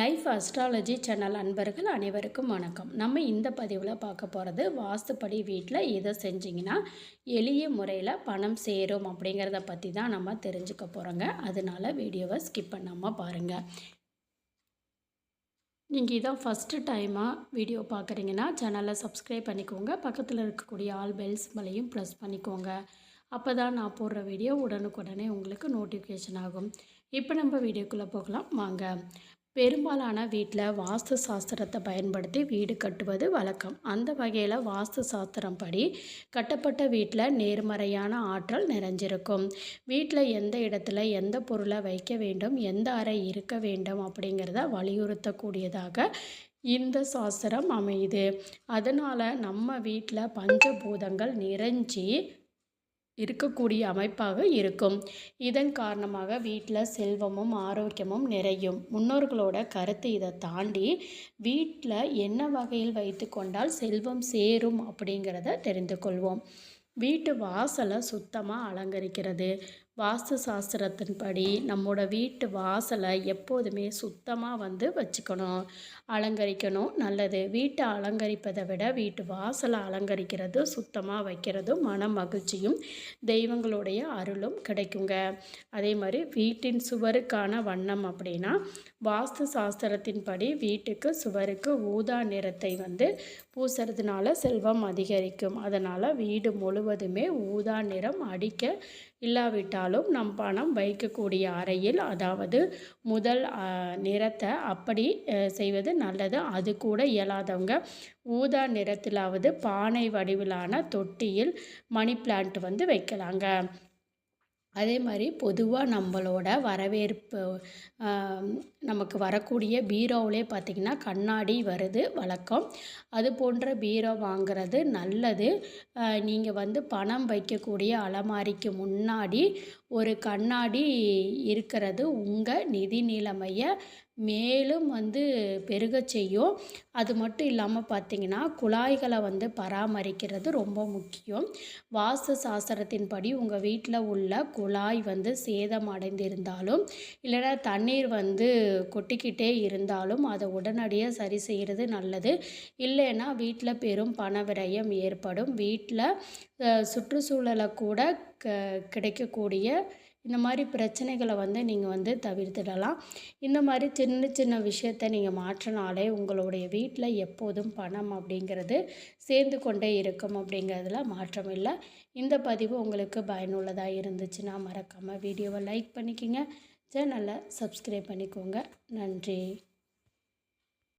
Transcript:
Life astrology channel அன்பர்கள் அனைவருக்கும் வணக்கம். நம்ம இந்த பதிவில் பார்க்க போகிறது வாஸ்துப்படி வீட்டில் இதை செஞ்சிங்கன்னா எளிய முறையில் பணம் சேரும் அப்படிங்கிறத பற்றி தான் நம்ம தெரிஞ்சுக்க போகிறோங்க அதனால வீடியோவை ஸ்கிப் பண்ணாமல் பாருங்கள் நீங்கள் இதான் ஃபஸ்ட்டு டைமாக வீடியோ பார்க்குறீங்கன்னா சேனலை சப்ஸ்கிரைப் பண்ணிக்கோங்க. பக்கத்தில் இருக்கக்கூடிய ஆல் பெல்ஸ் மலையும் ப்ரெஸ் பண்ணிக்கோங்க. அப்போ தான் நான் போடுற வீடியோ உடனுக்குடனே உங்களுக்கு நோட்டிஃபிகேஷன் ஆகும். இப்போ நம்ம வீடியோக்குள்ளே போகலாம். வாங்க. பெரும்பாலான வீட்டில் வாஸ்து சாஸ்திரத்தை பயன்படுத்தி வீடு கட்டுவது வழக்கம். அந்த வகையில் வாஸ்து சாஸ்திரம் படி கட்டப்பட்ட வீட்டில் நேர்மறையான ஆற்றல் நிறைஞ்சிருக்கும். வீட்டில் எந்த இடத்துல எந்த பொருளை வைக்க வேண்டும் எந்த அறை இருக்க வேண்டும் அப்படிங்கிறத வலியுறுத்தக்கூடியதாக இந்த சாஸ்திரம் அமையுது. அதனால் நம்ம வீட்டில் பஞ்சபூதங்கள் நிறைஞ்சி இருக்கக்கூடிய அமைப்பாக இருக்கும். இதன் காரணமாக வீட்டில் செல்வமும் ஆரோக்கியமும் நிறையும். முன்னோர்களோட கருத்து இதை தாண்டி வீட்டில் என்ன வகையில் வைத்து கொண்டால் செல்வம் சேரும் அப்படிங்கிறத தெரிந்து கொள்வோம். வீட்டு வாசலை சுத்தமாக அலங்கரிக்கிறது. வாஸ்து சாஸ்திரத்தின்படி நம்மளோட வீட்டு வாசலை எப்போதுமே சுத்தமாக வந்து வச்சுக்கணும். அலங்கரிக்கணும். நல்லது. வீட்டை அலங்கரிப்பதை விட வீட்டு வாசலை அலங்கரிக்கிறது சுத்தமாக வைக்கிறதும் மன மகிழ்ச்சியும் தெய்வங்களுடைய அருளும் கிடைக்குங்க. அதே மாதிரி வீட்டின் சுவருக்கான வண்ணம் அப்படின்னா வாஸ்து சாஸ்திரத்தின்படி வீட்டுக்கு சுவருக்கு ஊதா நிறத்தை வந்து பூசுறதுனால செல்வம் அதிகரிக்கும். அதனால் வீடு முழுவதுமே ஊதா நிறம் அடிக்க இல்லாவிட்டாலும் நம் பணம் வைக்கக்கூடிய அறையில் அதாவது முதல் நிறத்தை அப்படி செய்வது நல்லது. அது கூட இயலாதவங்க ஊதா நிறத்திலாவது பானை வடிவிலான தொட்டியில் மணி பிளான்ட் வந்து வைக்கலாங்க. அதே மாதிரி பொதுவாக நம்மளோட வரவேற்பு நமக்கு வரக்கூடிய பீரோவிலே பார்த்திங்கன்னா கண்ணாடி வருது வழக்கம். அது போன்ற பீரோ வாங்கிறது நல்லது. நீங்கள் வந்து பணம் வைக்கக்கூடிய அலமாரிக்கு முன்னாடி ஒரு கண்ணாடி இருக்கிறது உங்கள் நிதி நிலைமையை மேலும் வந்து பெருக செய்யும். அது மட்டும் இல்லாமல் பார்த்திங்கன்னா குழாய்களை வந்து பராமரிக்கிறது ரொம்ப முக்கியம். வாஸ்து சாஸ்திரத்தின்படி உங்கள் வீட்டில் உள்ள குழாய் வந்து சேதம் அடைந்திருந்தாலும் இல்லைனா தண்ணீர் வந்து கொட்டிக்கிட்டே இருந்தாலும் அதை உடனடியாக சரி செய்கிறது நல்லது. இல்லைன்னா வீட்டில் பெரும் பண விரயம் ஏற்படும். வீட்டில் சுற்றுச்சூழலை கூட க கிடைக்கக்கூடிய இந்த மாதிரி பிரச்சனைகளை வந்து நீங்கள் வந்து தவிர்த்திடலாம். இந்த மாதிரி சின்ன சின்ன விஷயத்த நீங்கள் மாற்றினாலே உங்களுடைய வீட்டில் எப்போதும் பணம் அப்படிங்கிறது சேர்ந்து கொண்டே இருக்கும் அப்படிங்கிறதுல மாற்றம் இல்லை. இந்த பதிவு உங்களுக்கு பயனுள்ளதாக இருந்துச்சுன்னா மறக்காமல் வீடியோவை லைக் பண்ணிக்கோங்க. சேனலை சப்ஸ்கிரைப் பண்ணிக்கோங்க. நன்றி.